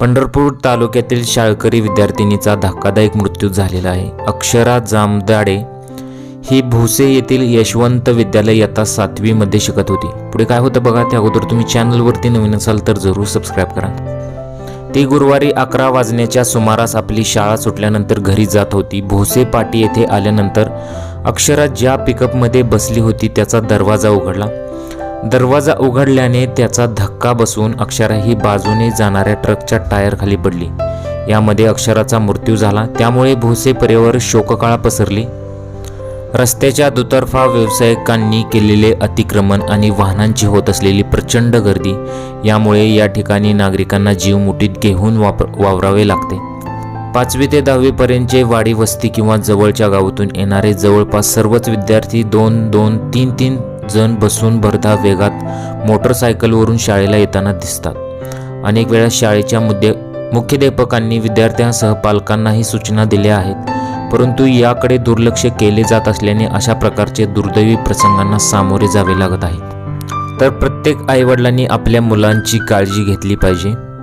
पंढरपूर तालुक्यातील शाळकरी विद्यार्थिनीचा धक्कादायक मृत्यू झालेला आहे. अक्षरा जामदाडे ही भुसे येथील यशवंत विद्यालय इयत्ता सातवीमध्ये शिकत होती. पुढे काय होतं बघा त्या अगोदर तुम्ही चॅनलवरती नवीन असाल तर जरूर सबस्क्राईब करा. ती गुरुवारी अकरा वाजण्याच्या सुमारास आपली शाळा सुटल्यानंतर घरी जात होती. भोसे पाटी येथे आल्यानंतर अक्षरा ज्या पिकअपमध्ये बसली होती त्याचा दरवाजा उघडला. दरवाजा उघडल्याने त्याचा धक्का बसून अक्षरा ही बाजूने जाणाऱ्या ट्रकच्या टायरखाली पडली. यामध्ये अक्षराचा मृत्यू झाला. त्यामुळे भोसे परिवार शोककाळा पसरली. रस्त्याच्या दुतर्फा व्यावसायिकांनी केलेले अतिक्रमण आणि वाहनांची होत असलेली प्रचंड गर्दी यामुळे या ठिकाणी नागरिकांना जीव मुठीत घेऊन वापर वावरावे लागते. पाचवी ते दहावीपर्यंतचे वाडी वस्ती किंवा जवळच्या गावातून येणारे जवळपास सर्वच विद्यार्थी दोन दोन तीन तीन जण बसून भरधा वेगात मोटरसायकलवरून शाळेला येताना दिसतात. अनेक वेळा शाळेच्या मुद्दे मुख्याध्यापकांनी विद्यार्थ्यांसह पालकांनाही सूचना दिल्या आहेत. परंतु याकडे दुर्लक्ष केले जात असल्याने अशा प्रकारचे दुर्दैवी प्रसंगांना सामोरे जावे लागत आहे. तर प्रत्येक आईवडिलांनी आपल्या मुलांची काळजी घेतली पाहिजे.